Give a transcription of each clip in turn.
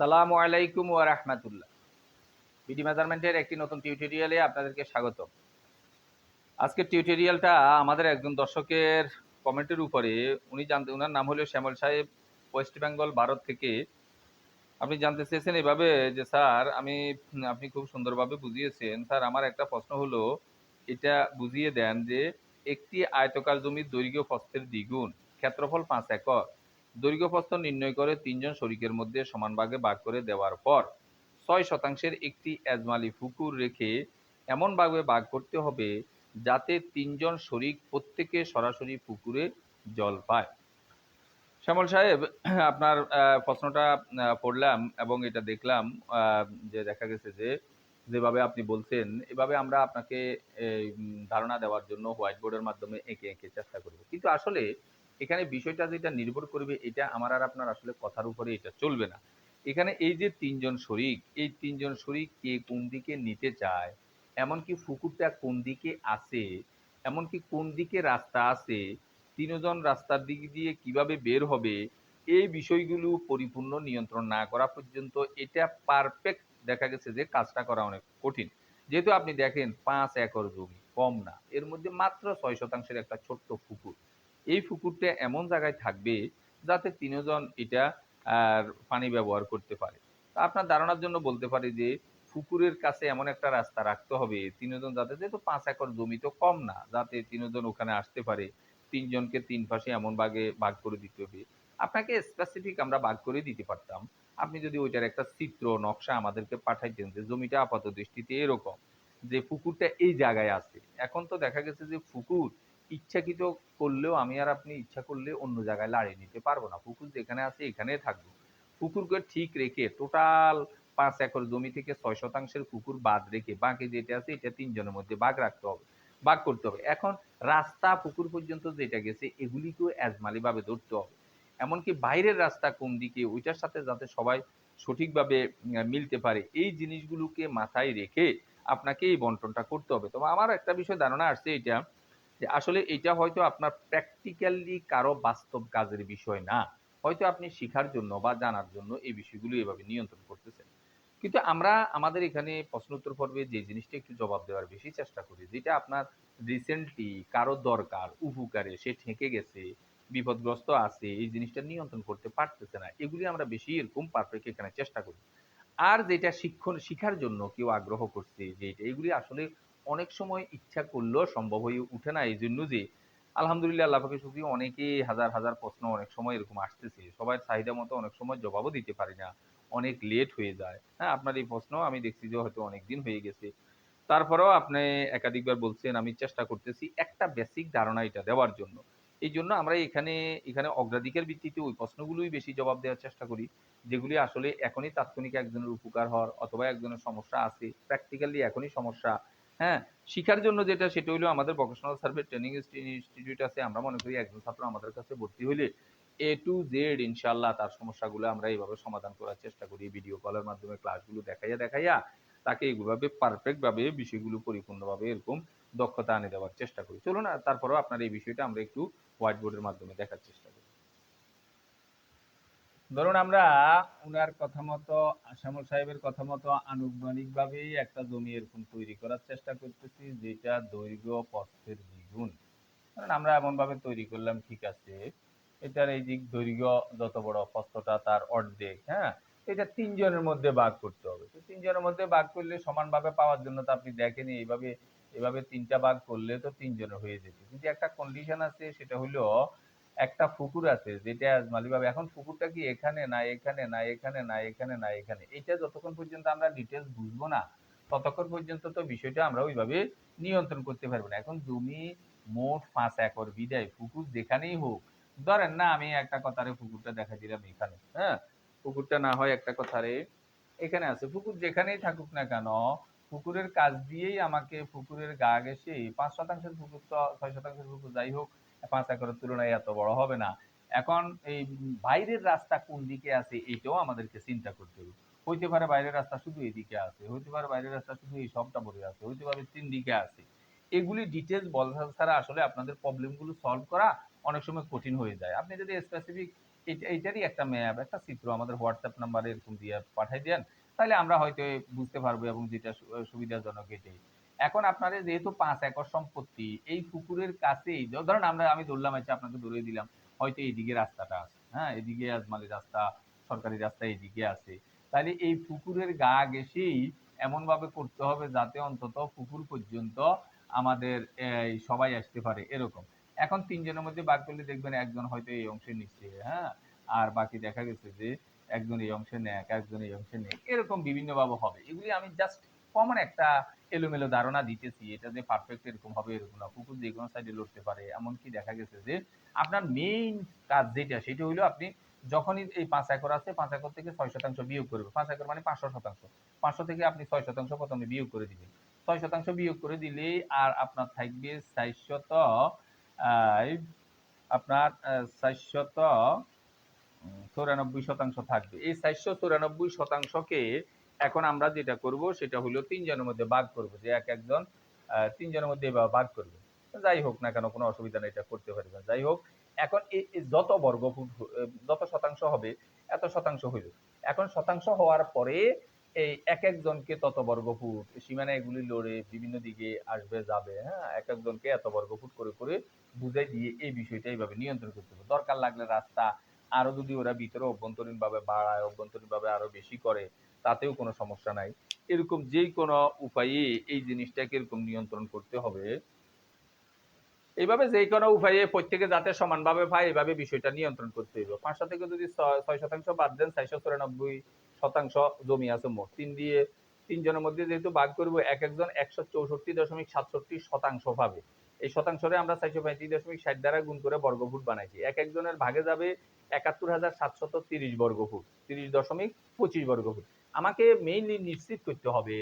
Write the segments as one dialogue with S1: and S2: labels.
S1: সালামু আলাইকুম ওয়া রাহমাতুল্লাহ। বিডি মেজারমেন্টের একটি নতুন টিউটোরিয়ালে আপনাদেরকে স্বাগত আজকের টিউটোরিয়ালটা আমাদের একজন দর্শকের কমেন্টের উপরে, উনি জানতে ওনার নাম হলো শ্যামল সাহেব ওয়েস্ট বেঙ্গল ভারত থেকে। আপনি জানতে চেয়েছেন এভাবে যে, স্যার, আমি, আপনি খুব সুন্দরভাবে বুঝিয়েছেন। স্যার, আমার একটা প্রশ্ন হলো, এটা বুঝিয়ে দেন যে, একটি আয়তকার জমির দৈর্ঘ্য প্রস্থের দ্বিগুণ, ক্ষেত্রফল পাঁচ একর। দৈর্ঘ্য প্রস্থ নির্ণয় করে তিনজন শরিকের মধ্যে সমান ভাগে ভাগ করে দেওয়ার পর ছয় শতাংশের একটি এজমালি পুকুর রেখে এমনভাবে ভাগ করতে হবে যাতে তিনজন শরিক প্রত্যেকে সরাসরি পুকুরে জল পায়। শ্যামল সাহেব, আপনার প্রশ্নটা পড়লাম এবং এটা দেখলাম যে দেখা গেছে যে যেভাবে আপনি বলছেন, এভাবে আমরা আপনাকে ধারণা দেওয়ার জন্য হোয়াইট বোর্ডের মাধ্যমে এঁকে এঁকে চেষ্টা করব। কিন্তু আসলে এখানে বিষয়টা যেটা নির্ভর করবে, এটা আমার আর আপনার আসলে কথার উপরে এটা চলবে না। এখানে এই যে তিনজন শরিক, এই তিনজন শরিক কে কোন দিকে নিতে চায়, এমনকি পুকুরটা কোন দিকে আছে, এমনকি কোন দিকে রাস্তা আছে, তিনজন রাস্তার দিক দিয়ে কীভাবে বের হবে, এই বিষয়গুলো পরিপূর্ণ নিয়ন্ত্রণ না করা পর্যন্ত এটা পারফেক্ট দেখা গেছে যে কাজটা করা অনেক কঠিন। যেহেতু আপনি দেখেন পাঁচ একর জমি, কম না। এর মধ্যে মাত্র ছয় শতাংশের একটা ছোট্ট পুকুর এই পুকুরটা এমন জায়গায় থাকবে যাতে তিনজন এটা আর পানি ব্যবহার করতে পারে। তা আপনার ধারণার জন্য বলতে পারি যে, পুকুরের কাছে এমন একটা রাস্তা রাখতে হবে তিনজন যাতে, যেহেতু পাঁচ একর জমি তো কম না, যাতে তিনজন ওখানে আসতে পারে। তিনজনকে তিন পাশে এমন ভাগে ভাগ করে দিতে হবে। আপনাকে স্পেসিফিক আমরা ভাগ করে দিতে পারতাম। আপনি যদি ওইটার একটা চিত্র নকশা আমাদেরকে পাঠাইতেন যে, জমিটা আপাত দৃষ্টিতে এরকম, যে পুকুরটা এই জায়গায় আছে। এখন তো দেখা গেছে যে পুকুর ইচ্ছাকৃত করলেও আমি আর আপনি ইচ্ছা করলে অন্য জায়গায় লাড়িয়ে নিতে পারব না। পুকুর যেখানে আছে এখানে থাকব। পুকুরকে ঠিক রেখে টোটাল পাঁচ একর জমি থেকে ছয় শতাংশের পুকুর বাদ রেখে বাকি যেটা আছে এটা তিনজনের মধ্যে বাঘ রাখতে হবে বাঘ করতে হবে। এখন রাস্তা পুকুর পর্যন্ত যেটা গেছে এগুলিকেও এজমালি ভাবে ধরতে হবে। এমনকি বাইরের রাস্তা কোন দিকে ওইটার সাথে যাতে সবাই সঠিকভাবে মিলতে পারে, এই জিনিসগুলোকে মাথায় রেখে আপনাকে এই বন্টনটা করতে হবে। তবে আমার একটা বিষয় ধারণা আসছে এটা যে আসলে এটা হয়তো আপনার প্র্যাকটিক্যালি কারও বাস্তব কাজের বিষয় না। হয়তো আপনি শেখার জন্য বা জানার জন্য এই বিষয়গুলো এভাবে নিয়ন্ত্রণ করতেছেন। কিন্তু আমরা আমাদের এখানে প্রশ্ন উত্তর পর্বে যে জিনিসটা একটু জবাব দেওয়ার বেশি চেষ্টা করি, যেটা আপনার রিসেন্টলি কারও দরকার, উপকারে সে ঠেকে গেছে, বিপদগ্রস্ত আছে, এই জিনিসটা নিয়ন্ত্রণ করতে পারতেছে না, এগুলি আমরা বেশি এরকম পারফেক্ট এখানে চেষ্টা করি। আর যেটা শিক্ষণ, শিখার জন্য কেউ আগ্রহ করছে যে এগুলি আসলে অনেক সময় ইচ্ছা করলেও সম্ভব হয়ে উঠে না এই জন্য যে, আলহামদুলিল্লাহ, আল্লাহ পাকের শুক্রিয়া, অনেকেই হাজার হাজার প্রশ্ন অনেক সময় এরকম আসতেছে। সবার চাহিদা মতো অনেক সময় জবাবও দিতে পারি না। অনেক লেট হয়ে যায়। হ্যাঁ আপনার এই প্রশ্ন আমি দেখছি যে হয়তো অনেক দিন হয়ে গেছে। তারপরেও আপনি একাধিকবার বলছেন, আমি চেষ্টা করতেছি একটা বেসিক ধারণা এটা দেওয়ার জন্য। এই জন্য আমরা এখানে এখানে অগ্রাধিকার ভিত্তিতে ওই প্রশ্নগুলোই বেশি জবাব দেওয়ার চেষ্টা করি, যেগুলি আসলে এখনই তাৎক্ষণিক একজনের উপকার হওয়ার অথবা একজনের সমস্যা আছে প্র্যাকটিক্যালি এখনই সমস্যা হ্যাঁ শিখার জন্য যেটা সেটা হলো আমাদের ভোকেশনাল সার্ভে ট্রেনিং ইনস্টিটিউট আছে। আমরা মনে করি একজন ছাত্র আমাদের কাছে ভর্তি হইলে এ টু জেড ইনশাল্লাহ তার সমস্যাগুলো আমরা এইভাবে সমাধান করার চেষ্টা করি। ভিডিও কলের মাধ্যমে ক্লাসগুলো দেখাইয়া দেখাইয়া তাকে এইভাবে পারফেক্ট ভাবে বিষয়গুলো পরিপূর্ণভাবে এরকম দক্ষতা আনে দেওয়ার চেষ্টা করি। চলুন তারপরেও আপনার এই বিষয়টা আমরা একটু হোয়াইট বোর্ডের মাধ্যমে দেখার চেষ্টা করি। ধরুন আমরা উনার কথা মতো শ্যামল সাহেবের কথা মতো আনুষ্ঠানিক ভাবেই একটা জমি এরকম তৈরি করার চেষ্টা করতেছি, যেটা দৈর্ঘ্য পথের দ্বিগুণ। কারণ আমরা এমন ভাবে তৈরি করলাম, ঠিক আছে, এটার এই দিক দৈর্ঘ্য যত বড় প্রস্থটা তার অর্ধেক হ্যাঁ? এটা তিনজনের মধ্যে ভাগ করতে হবে। তো তিনজনের মধ্যে ভাগ করলে সমানভাবে পাওয়ার জন্য তো আপনি দেখেনি এইভাবে এভাবে তিনটা ভাগ করলে তো তিনজনের হয়ে যেত। কিন্তু একটা কন্ডিশন আছে, সেটা হলো একটা পুকুর আছে যেটা মালিভাবে এখন পুকুরটা কি এখানে না এখানে না এখানে না এখানে না এখানে? এটা যতক্ষণ পর্যন্ত আমরা ডিটেলস বুঝব না, ততক্ষণ পর্যন্ত তো বিষয়টা আমরা ওইভাবে নিয়ন্ত্রণ করতে পারব না। এখন জমি মোট পাঁচ একর বিদায়, পুকুর যেখানেই হোক। ধরেন না আমি একটা কথারে পুকুরটা দেখা দিলাম এখানে হ্যাঁ? পুকুরটা না হয় একটা কথারে এখানে আছে। পুকুর যেখানেই থাকুক না কেন, পুকুরের কাজ দিয়েই আমাকে পুকুরের গা ঘেসে পাঁচ শতাংশের পুকুর তো ছয় শতাংশের পুকুর যাই হোক পাঁচ একরের তুলনায় এত বড় হবে না। এখন এই বাইরের রাস্তা কোন দিকে আছে এটাও আমাদেরকে চিন্তা করতে হবে। হইতে পারে বাইরের রাস্তা শুধু এদিকে আছে, হইতে পারে বাইরের রাস্তা শুধু এই সবটা পড়ে আছে, হইতে পারে তিন দিকে আছে। এগুলি ডিটেলস বলা ছাড়া আসলে আপনাদের প্রবলেমগুলো সলভ করা অনেক সময় কঠিন হয়ে যায়। আপনি যদি স্পেসিফিক এইটারই একটা ম্যাপ একটা চিত্র আমাদের হোয়াটসঅ্যাপ নাম্বারে এরকম দিয়ে পাঠাই দেন, তাহলে আমরা হয়তো বুঝতে পারব এবং যেটা সুবিধাজনক এটাই। এখন আপনাদের যেহেতু পাঁচ একর সম্পত্তি, এই পুকুরের কাছেই ধরেন আমরা, আমি ধরলাম আচ্ছা আপনাকে ধরে দিলাম, হয়তো এইদিকে রাস্তাটা আছে হ্যাঁ? এদিকে আজমালি রাস্তা, সরকারি রাস্তা এইদিকে আছে। তাহলে এই পুকুরের গা ঘেঁষেই এমন ভাবে করতে হবে যাতে অন্তত পুকুর পর্যন্ত আমাদের সবাই আসতে পারে, এরকম। এখন তিনজনের মধ্যে বাদ করলে দেখবেন একজন হয়তো এই অংশে নিচ্ছে হ্যাঁ? আর বাকি দেখা গেছে যে একজন এই অংশে নেক একজন এই অংশে নেক, এরকম বিভিন্নভাবে হবে। এগুলি আমি জাস্ট কমন একটা এলোমেলো ধারণা দিতেছি। এটা যে পারফেক্ট এরকম হবে, এরকম না। পুকুর যে কোনো সাইডে লড়তে পারে। এমনকি দেখা গেছে যে, আপনার মেইন কাজ যেটা, সেটা হইল আপনি যখনই এই পাঁচ একর আছে, পাঁচ একর থেকে ছয় শতাংশ বিয়োগ করবে পাঁচ একর মানে পাঁচশো শতাংশ। পাঁচশো থেকে আপনি ছয় শতাংশ প্রথমে বিয়োগ করে দিবেন। ছয় শতাংশ বিয়োগ করে দিলে আর আপনার থাকবে চারশত আপনার চারশত চৌরানব্বই শতাংশ থাকবে। এই চারশো চৌরানব্বই শতাংশকে এখন আমরা যেটা করব, সেটা হলো তিনজনের মধ্যে ভাগ করব, যে এক একজন তিনজনের মধ্যে ভাগ করবে। যাই হোক না কেন, কোনো অসুবিধা নেই, এটা করতে পারবে যাই হোক, এখন যত বর্গফুট যত শতাংশ হবে, এত শতাংশ হইল। এখন শতাংশ হওয়ার পরে এই এক একজনকে তত বর্গফুট সীমানা এগুলি লড়ে বিভিন্ন দিকে আসবে, যাবে হ্যাঁ? এক একজনকে এত বর্গফুট করে করে বুঝাই দিয়ে এই বিষয়টা এইভাবে নিয়ন্ত্রণ করতে হবে। দরকার লাগলে রাস্তা আরও যদি ওরা ভিতরে অভ্যন্তরীণ ভাবে বাড়ায় অভ্যন্তরীণ ভাবে আরও বেশি করে তাতেও কোনো সমস্যা নাই। এরকম যে কোনো উপায়ে এই জিনিসটাকে এরকম নিয়ন্ত্রণ করতে হবে। এইভাবে যে কোনো উপায়ে প্রত্যেকে যাতে সমানভাবে পায়, এইভাবে বিষয়টা নিয়ন্ত্রণ করতে হবে পাঁচশো থেকে যদি ছয় শতাংশ বাদ দেন, চারশো চুরানব্বই শতাংশ জমি আছে মোট। তিন দিয়ে তিনজনের মধ্যে যেহেতু ভাগ করব, এক একজন একশো চৌষট্টি দশমিক সাতষট্টি শতাংশ পাবে। এই শতাংশরে আমরা চারশো পঁয়ত্রিশ দশমিক ষাট দ্বারা গুণ করে বর্গফুট বানাইছি। এক একজনের ভাগে যাবে একাত্তর হাজার সাতশত তিরিশ বর্গফুট, তিরিশ দশমিক পঁচিশ বর্গফুট। আমাকে মেইনলি নিশ্চিত করতে হবে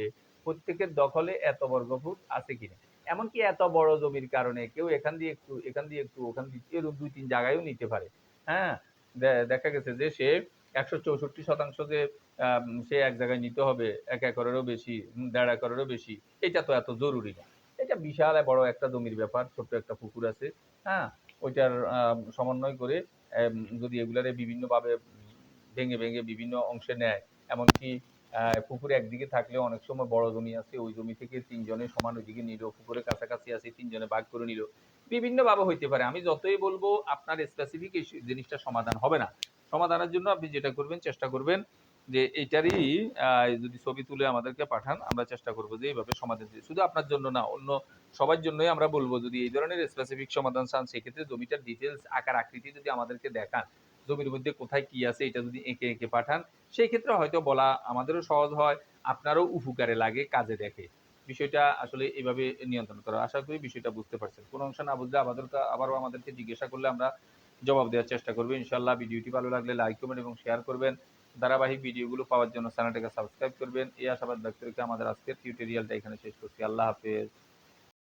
S1: প্রত্যেকের দখলে এত বর্গফুট আছে কিনা। এমনকি এত বড় জমির কারণে কেউ এখান দিয়ে একটু, এখান দিয়ে একটু, ওখান দিয়ে এরকম দুই তিন জায়গায়ও নিতে পারে। হ্যাঁ দেখা গেছে যে সে একশো চৌষট্টি শতাংশ যে সে এক জায়গায় নিতে হবে, এক একরেরও বেশি দেড় একরেরও বেশি, এটা তো এত জরুরি না। এটা বিশাল বড় একটা জমির ব্যাপার, ছোট্ট একটা পুকুর আছে হ্যাঁ ওইটার সমন্বয় করে যদি এগুলারে বিভিন্নভাবে ভেঙে ভেঙে বিভিন্ন অংশে নেয় এমনকি পুকুরে একদিকে থাকলে অনেক সময় বড় জমি আছে ওই জমি থেকে তিনজনে সমান ওইদিকে নিল পুকুরের কাছাকাছি আছে তিনজনে ভাগ করে নিল। বিভিন্ন ভাবে হইতে পারে। আমি যতই বলব আপনার স্পেসিফিক এই জিনিসটা সমাধান হবে না। সমাধানের জন্য আপনি যেটা করবেন চেষ্টা করবেন যে এইটারই আহ, যদি ছবি তুলে আমাদেরকে পাঠান আমরা চেষ্টা করব যে এইভাবে সমাধান দিতে শুধু আপনার জন্য না অন্য সবার জন্যই আমরা বলব যদি এই ধরনের স্পেসিফিক সমাধান চান সেক্ষেত্রে জমিটার ডিটেলস আকার আকৃতি যদি আমাদেরকে দেখান জমির মধ্যে কোথায় কি আছে এটা যদি এঁকে এঁকে পাঠান, সেই ক্ষেত্রে হয়তো বলা আমাদেরও সহজ হয়, আপনারও উপকারে লাগে, কাজে দেখে। বিষয়টা আসলে এইভাবে নিয়ন্ত্রণ করা। আশা করি বিষয়টা বুঝতে পারছেন। কোনো অংশ না বুঝলে আমাদের আবারও আমাদেরকে জিজ্ঞাসা করলে আমরা জবাব দেওয়ার চেষ্টা করব। ইনশাল্লাহ ভিডিওটি ভালো লাগলে লাইক করবেন এবং শেয়ার করবেন। ধারাবাহিক ভিডিওগুলো পাওয়ার জন্য চ্যানেলটাকে সাবস্ক্রাইব করবেন। এই আশাবাদ ব্যক্ত রেখে আমাদের আজকের টিউটোরিয়ালটা এখানে শেষ করছি। আল্লাহ হাফেজ।